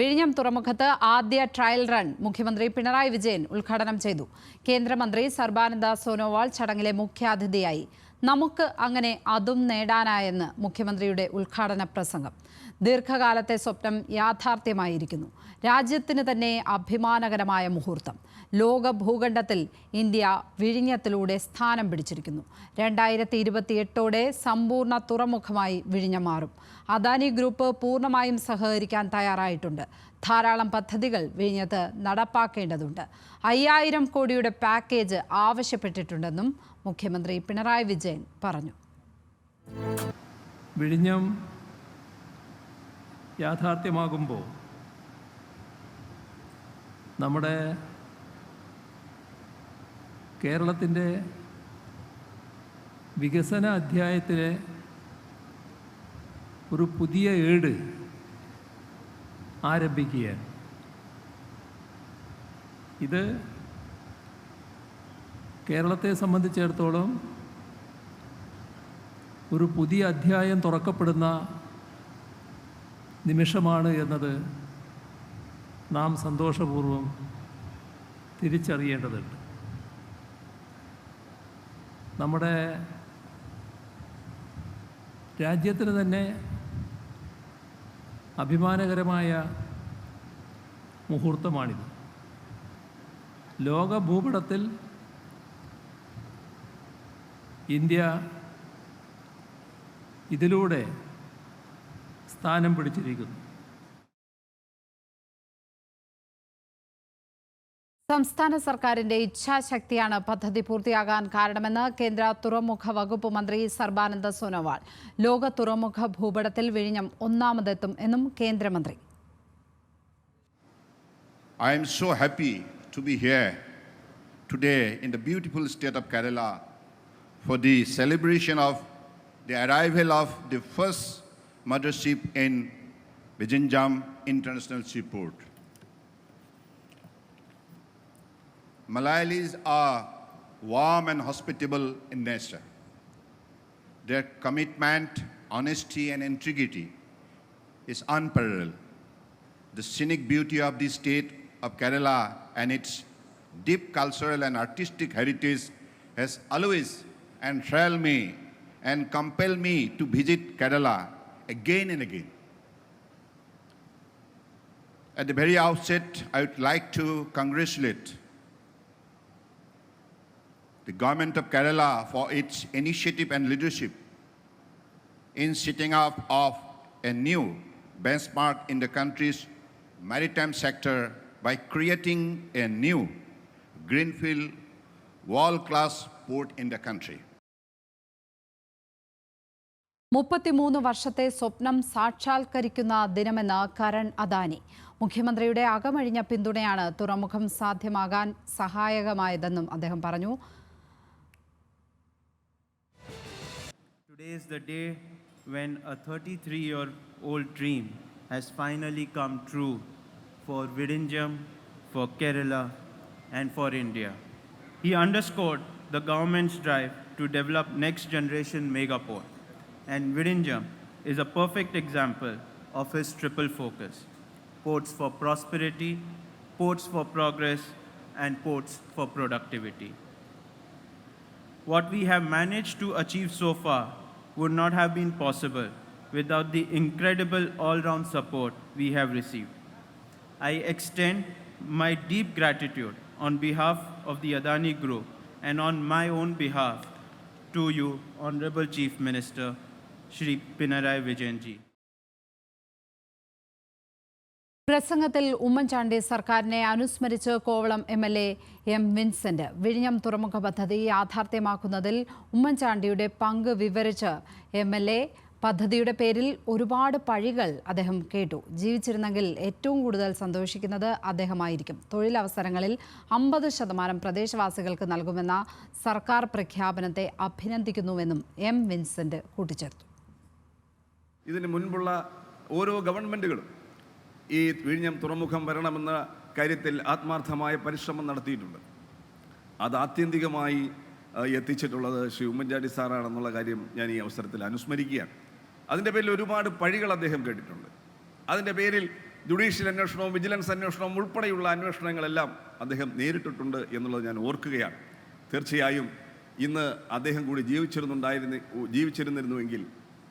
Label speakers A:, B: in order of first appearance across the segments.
A: വിഴിഞ്ഞം തുറമുഖത്ത് ആദ്യ ട്രയൽ റൺ മുഖ്യമന്ത്രി പിണറായി വിജയൻ ഉദ്ഘാടനം ചെയ്തു. കേന്ദ്രമന്ത്രി സർബാനന്ദ സോനോവാൾ ചടങ്ങിലെ മുഖ്യാതിഥിയായി. നമുക്ക് അങ്ങനെ അതും നേടാനായെന്ന് മുഖ്യമന്ത്രിയുടെ ഉദ്ഘാടന പ്രസംഗം. ദീർഘകാലത്തെ സ്വപ്നം യാഥാർത്ഥ്യമായിരിക്കുന്നു. രാജ്യത്തിന് തന്നെ അഭിമാനകരമായ മുഹൂർത്തം. ലോക ഭൂഖണ്ഡത്തിൽ ഇന്ത്യ വിഴിഞ്ഞത്തിലൂടെ സ്ഥാനം പിടിച്ചിരിക്കുന്നു. രണ്ടായിരത്തി ഇരുപത്തിയെട്ടോടെ സമ്പൂർണ തുറമുഖമായി വിഴിഞ്ഞം മാറും. അദാനി ഗ്രൂപ്പ് പൂർണമായും സഹകരിക്കാൻ തയ്യാറായിട്ടുണ്ട്. ധാരാളം പദ്ധതികൾ വിഴിഞ്ഞത്ത് നടപ്പാക്കേണ്ടതുണ്ട്. അയ്യായിരം കോടിയുടെ പാക്കേജ് ആവശ്യപ്പെട്ടിട്ടുണ്ടെന്നും മുഖ്യമന്ത്രി പിണറായി വിജയൻ പറഞ്ഞു.
B: വിഴിഞ്ഞം യാഥാർത്ഥ്യമാകുമ്പോൾ നമ്മുടെ കേരളത്തിന്റെ വികസന അധ്യായത്തിലെ ഒരു പുതിയ ഏട് ആരംഭിക്കുകയാണ്. ഇത് കേരളത്തെ സംബന്ധിച്ചിടത്തോളം ഒരു പുതിയ അധ്യായം തുറക്കപ്പെടുന്ന നിമിഷമാണ് എന്നത് നാം സന്തോഷപൂർവം തിരിച്ചറിയേണ്ടതുണ്ട്. നമ്മുടെ രാജ്യത്തിന് തന്നെ അഭിമാനകരമായ മുഹൂർത്തമാണിത്. ലോക ഭൂപടത്തിൽ ഇന്ത്യ ഇതിലൂടെ സ്ഥാനം പിടിച്ചിരിക്കുന്നു.
A: സംസ്ഥാന സർക്കാരിന്റെ ഇച്ഛാശക്തിയാണ് പദ്ധതി പൂർത്തിയാകാൻ കാരണമെന്ന് കേന്ദ്ര തുറമുഖ വകുപ്പ് മന്ത്രി സർബാനന്ദ സോനോവാൾ. ലോക തുറമുഖ ഭൂപടത്തിൽ വിഴിഞ്ഞം ഒന്നാമതെത്തും എന്നും കേന്ദ്രമന്ത്രി.
C: I am so happy to be here today in the beautiful state of Kerala for the celebration of the arrival of the first mothership in Vizhinjam international seaport Malayalis are warm and hospitable in nature. Their commitment, honesty, and integrity is unparalleled. The scenic beauty of the state of Kerala and its deep cultural and artistic heritage has always enthralled me and compelled me to visit Kerala again and again. At the very outset, I would like to congratulate the government of Kerala for its initiative and leadership in setting up of a new benchmark in the country's maritime sector by creating a new greenfield world-class port in the country.
A: മുപ്പത്തിമൂന്ന് വർഷത്തെ സ്വപ്നം സാക്ഷാത്കരിക്കുന്ന ദിനമെന്ന് കരൺ അദാനി മുഖ്യമന്ത്രിയുടെ അകമഴിഞ്ഞ പിന്തുണയാണ് തുറമുഖം സാധ്യമാകാൻ സഹായകമായതെന്നും അദ്ദേഹം പറഞ്ഞു
D: is the day when a 33 year old dream has finally come true for Vidinjam, for Kerala, and for India. He underscored the government's drive to develop next generation megaport, and Vidinjam is a perfect example of his triple focus ports for prosperity, ports for progress, and ports for productivity. What we have managed to achieve so far would not have been possible without the incredible all round support we have received. I extend my deep gratitude on behalf of the Adani Group and on my own behalf to you, Honorable Chief Minister Shri Pinarai Vijayanji.
A: പ്രസംഗത്തിൽ ഉമ്മൻചാണ്ടി സർക്കാരിനെ അനുസ്മരിച്ച് Kovalam M L A M Vincent വിഴിഞ്ഞം തുറമുഖ പദ്ധതി യാഥാർത്ഥ്യമാക്കുന്നതിൽ ഉമ്മൻചാണ്ടിയുടെ പങ്ക് വിവരിച്ച് M L A പദ്ധതിയുടെ പേരിൽ ഒരുപാട് പഴികൾ അദ്ദേഹം കേട്ടു. ജീവിച്ചിരുന്നെങ്കിൽ ഏറ്റവും കൂടുതൽ സന്തോഷിക്കുന്നത് അദ്ദേഹമായിരിക്കും. തൊഴിലവസരങ്ങളിൽ അമ്പത് ശതമാനം പ്രദേശവാസികൾക്ക് നൽകുമെന്ന സർക്കാർ പ്രഖ്യാപനത്തെ അഭിനന്ദിക്കുന്നുവെന്നും എം വിൻസെന്റ് കൂട്ടിച്ചേർത്തു.
E: ഇതിന് മുൻപുള്ള ഓരോ ഗവൺമെന്റുകളും ഈ വിഴിഞ്ഞം തുറമുഖം വരണമെന്ന കാര്യത്തിൽ ആത്മാർത്ഥമായ പരിശ്രമം നടത്തിയിട്ടുണ്ട്. അത് ആത്യന്തികമായി എത്തിച്ചിട്ടുള്ളത് ശ്രീ ഉമ്മൻചാണ്ടി സാറാണെന്നുള്ള കാര്യം ഞാൻ ഈ അവസരത്തിൽ അനുസ്മരിക്കുകയാണ്. അതിന്റെ പേരിൽ ഒരുപാട് പഴികൾ അദ്ദേഹം കേട്ടിട്ടുണ്ട്. അതിന്റെ പേരിൽ ജുഡീഷ്യൽ അന്വേഷണവും വിജിലൻസ് അന്വേഷണവും ഉൾപ്പെടെയുള്ള അന്വേഷണങ്ങളെല്ലാം അദ്ദേഹം നേരിട്ടിട്ടുണ്ട് എന്നുള്ളത് ഞാൻ ഓർക്കുകയാണ്. തീർച്ചയായും ഇന്ന് അദ്ദേഹം കൂടി ജീവിച്ചിരുന്നുണ്ടായിരുന്ന ജീവിച്ചിരുന്നിരുന്നുവെങ്കിൽ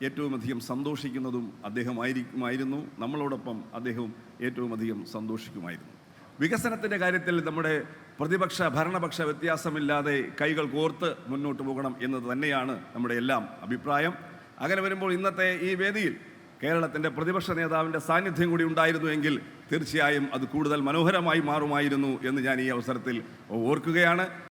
E: ഏറ്റവും അധികം സന്തോഷിക്കുന്നതും അദ്ദേഹമായിരിക്കുമായിരുന്നു. നമ്മളോടൊപ്പം അദ്ദേഹവും ഏറ്റവും അധികം സന്തോഷിക്കുമായിരുന്നു. വികസനത്തിന്റെ കാര്യത്തിൽ നമ്മുടെ പ്രതിപക്ഷ ഭരണപക്ഷ വ്യത്യാസമില്ലാതെ കൈകൾ കോർത്ത് മുന്നോട്ട് പോകണം എന്നത് തന്നെയാണ് നമ്മുടെ എല്ലാം അഭിപ്രായം. അങ്ങനെ വരുമ്പോൾ ഇന്നത്തെ ഈ വേദിയിൽ കേരളത്തിന്റെ പ്രതിപക്ഷ നേതാവിന്റെ സാന്നിധ്യം കൂടി ഉണ്ടായിരുന്നുവെങ്കിൽ തീർച്ചയായും അത് കൂടുതൽ മനോഹരമായി മാറുമായിരുന്നു എന്ന് ഞാൻ ഈ അവസരത്തിൽ ഓർക്കുകയാണ്.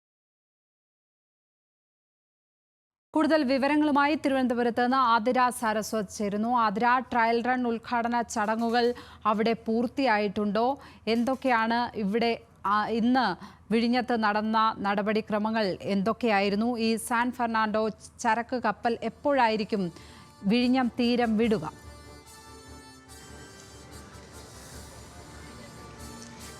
A: കൂടുതൽ വിവരങ്ങളുമായി തിരുവനന്തപുരത്ത് നിന്ന് ആതിര സാരസ്വത് ചേരുന്നു. ആതിര ട്രയൽ റൺ ഉദ്ഘാടന ചടങ്ങുകൾ അവിടെ പൂർത്തിയായിട്ടുണ്ടോ? എന്തൊക്കെയാണ് ഇവിടെ ഇന്ന് വിഴിഞ്ഞത്ത് നടന്ന നടപടിക്രമങ്ങൾ എന്തൊക്കെയായിരുന്നു? ഈ സാൻ ഫെർണാണ്ടോ ചരക്ക് കപ്പൽ എപ്പോഴായിരിക്കും വിഴിഞ്ഞം തീരം വിടുക?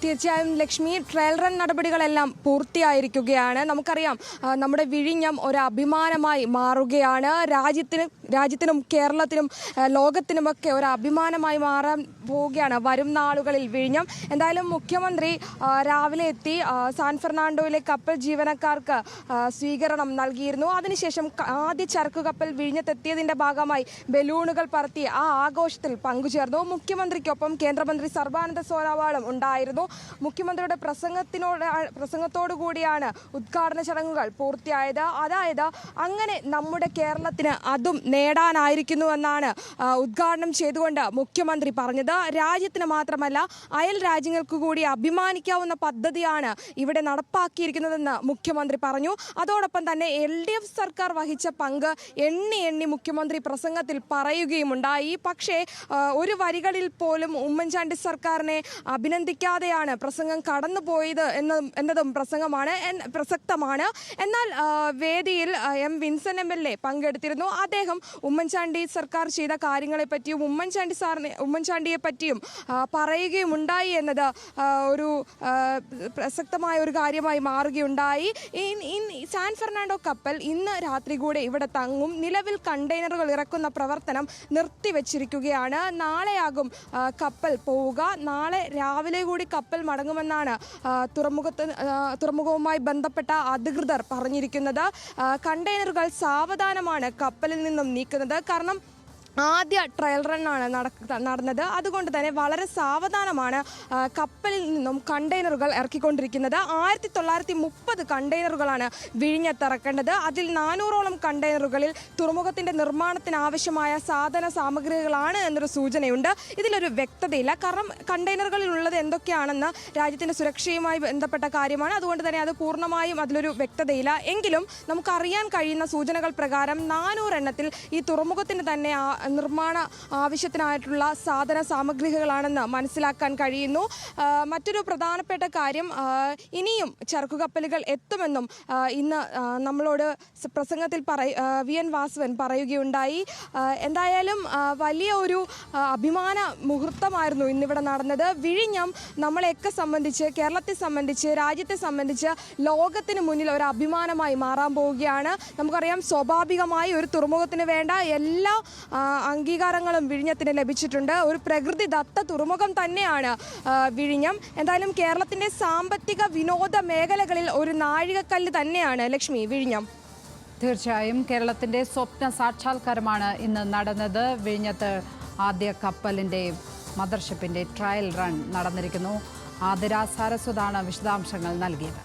F: തീർച്ചയായും ലക്ഷ്മി ട്രയൽ റൺ നടപടികളെല്ലാം പൂർത്തിയായിരിക്കുകയാണ്. നമുക്കറിയാം നമ്മുടെ വിഴിഞ്ഞം ഒരു അഭിമാനമായി മാറുകയാണ്. രാജ്യത്തിന് രാജ്യത്തിനും കേരളത്തിനും ലോകത്തിനുമൊക്കെ ഒരു അഭിമാനമായി മാറാൻ പോവുകയാണ് വരും നാളുകളിൽ വിഴിഞ്ഞം. എന്തായാലും മുഖ്യമന്ത്രി രാവിലെ എത്തി സാൻ ഫെർണാണ്ടോയിലെ കപ്പൽ ജീവനക്കാർക്ക് സ്വീകരണം നൽകിയിരുന്നു. അതിനുശേഷം ആദ്യ ചരക്കു കപ്പൽ വിഴിഞ്ഞത്തെത്തിയതിന്റെ ഭാഗമായി ബലൂണുകൾ പറത്തി ആ ആഘോഷത്തിൽ പങ്കുചേർന്നു. മുഖ്യമന്ത്രിക്കൊപ്പം കേന്ദ്രമന്ത്രി സർബാനന്ദ സോനോവാളും ഉണ്ടായിരുന്നു. മുഖ്യമന്ത്രിയുടെ പ്രസംഗത്തിനോട് കൂടിയാണ് ഉദ്ഘാടന ചടങ്ങുകൾ പൂർത്തിയായത്. അതായത് അങ്ങനെ നമ്മുടെ കേരളത്തിന് അതും നേടാനായിരിക്കുന്നുവെന്നാണ് ഉദ്ഘാടനം ചെയ്തുകൊണ്ട് മുഖ്യമന്ത്രി പറഞ്ഞത്. രാജ്യത്തിന് മാത്രമല്ല അയൽ രാജ്യങ്ങൾക്ക് കൂടി അഭിമാനിക്കാവുന്ന പദ്ധതിയാണ് ഇവിടെ നടപ്പാക്കിയിരിക്കുന്നതെന്ന് മുഖ്യമന്ത്രി പറഞ്ഞു. അതോടൊപ്പം തന്നെ എൽ ഡി എഫ് സർക്കാർ വഹിച്ച പങ്ക് എണ്ണി എണ്ണി മുഖ്യമന്ത്രി പ്രസംഗത്തിൽ പറയുകയുമുണ്ടായി. പക്ഷേ ഒരു വരികളിൽ പോലും ഉമ്മൻചാണ്ടി സർക്കാരിനെ അഭിനന്ദിക്കാതെയാണ് പ്രസംഗം കടന്നു പോയത് എന്ന എന്നതും പ്രസംഗമാണ് പ്രസക്തമാണ്. എന്നാൽ വേദിയിൽ M Vincent M L A പങ്കെടുത്തിരുന്നു. അദ്ദേഹം ഉമ്മൻചാണ്ടി സർക്കാർ ചെയ്ത കാര്യങ്ങളെപ്പറ്റിയും ഉമ്മൻചാണ്ടി സാറിനെ ഉമ്മൻചാണ്ടിയെ പറ്റിയും പറയുകയും ഉണ്ടായി എന്നത് ഒരു പ്രസക്തമായ ഒരു കാര്യമായി മാറുകയുണ്ടായി. സാൻ ഫെർണാണ്ടോ കപ്പൽ ഇന്ന് രാത്രി കൂടെ ഇവിടെ തങ്ങും. നിലവിൽ കണ്ടെയ്നറുകൾ ഇറക്കുന്ന പ്രവർത്തനം നിർത്തിവച്ചിരിക്കുകയാണ്. നാളെയാകും കപ്പൽ പോവുക. നാളെ രാവിലെ കൂടി കപ്പൽ മടങ്ങുമെന്നാണ് തുറമുഖത്ത് തുറമുഖവുമായി ബന്ധപ്പെട്ട അധികൃതർ പറഞ്ഞിരിക്കുന്നത്. കണ്ടെയ്നറുകൾ സാവധാനമാണ് കപ്പലിൽ നിന്നും നീക്കുന്നത്. കാരണം ആദ്യ ട്രയൽ റണ്ണാണ് നടന്നത്. അതുകൊണ്ട് തന്നെ വളരെ സാവധാനമാണ് കപ്പലിൽ നിന്നും കണ്ടെയ്നറുകൾ ഇറക്കിക്കൊണ്ടിരിക്കുന്നത്. ആയിരത്തി തൊള്ളായിരത്തി മുപ്പത് കണ്ടെയ്നറുകളാണ് വിഴിഞ്ഞത്തിറക്കേണ്ടത്. അതിൽ നാനൂറോളം കണ്ടെയ്നറുകളിൽ തുറമുഖത്തിന്റെ നിർമ്മാണത്തിന് ആവശ്യമായ സാധന സാമഗ്രികളാണ് എന്നൊരു സൂചനയുണ്ട്. ഇതിലൊരു വ്യക്തതയില്ല. കാരണം കണ്ടെയ്നറുകളിൽ ഉള്ളത് എന്തൊക്കെയാണെന്ന് രാജ്യത്തിന്റെ സുരക്ഷയുമായി ബന്ധപ്പെട്ട കാര്യമാണ്. അതുകൊണ്ട് തന്നെ അത് പൂർണമായും അതിലൊരു വ്യക്തതയില്ല. എങ്കിലും നമുക്കറിയാൻ കഴിയുന്ന സൂചനകൾ പ്രകാരം നാനൂറെണ്ണത്തിൽ ഈ തുറമുഖത്തിന് തന്നെ നിർമ്മാണ ആവശ്യത്തിനായിട്ടുള്ള സാധന സാമഗ്രികളാണെന്ന് മനസ്സിലാക്കാൻ കഴിയുന്നു. മറ്റൊരു പ്രധാനപ്പെട്ട കാര്യം ഇനിയും ചരക്കുകപ്പലുകൾ എത്തുമെന്നും ഇന്ന് നമ്മളോട് പ്രസംഗത്തിൽ പറയ വി എൻ വാസവൻ പറയുകയുണ്ടായി. എന്തായാലും വലിയ ഒരു അഭിമാന മുഹൂർത്തമായിരുന്നു ഇന്നിവിടെ നടന്നത്. വിഴിഞ്ഞം നമ്മളെയൊക്കെ സംബന്ധിച്ച് കേരളത്തെ സംബന്ധിച്ച് രാജ്യത്തെ സംബന്ധിച്ച് ലോകത്തിന് മുന്നിൽ ഒരു അഭിമാനമായി മാറാൻ പോവുകയാണ്. നമുക്കറിയാം സ്വാഭാവികമായി ഒരു തുറമുഖത്തിന് വേണ്ട എല്ലാ അംഗീകാരങ്ങളും വിഴിഞ്ഞത്തിന് ലഭിച്ചിട്ടുണ്ട്. ഒരു പ്രകൃതിദത്ത തുറമുഖം തന്നെയാണ് വിഴിഞ്ഞം. എന്തായാലും കേരളത്തിന്റെ സാമ്പത്തിക വിനോദ മേഖലകളിൽ ഒരു നാഴികക്കല്ല് തന്നെയാണ് ലക്ഷ്മി വിഴിഞ്ഞം.
A: തീർച്ചയായും കേരളത്തിന്റെ സ്വപ്ന സാക്ഷാത്കാരമാണ് ഇന്ന് നടന്നത്. വിഴിഞ്ഞത്ത് ആദ്യ കപ്പലിന്റെ മദർഷിപ്പിന്റെ ട്രയൽ റൺ നടന്നിരിക്കുന്നു. ആതിര സാരസ്വതാണ് വിശദാംശങ്ങൾ നൽകിയത്.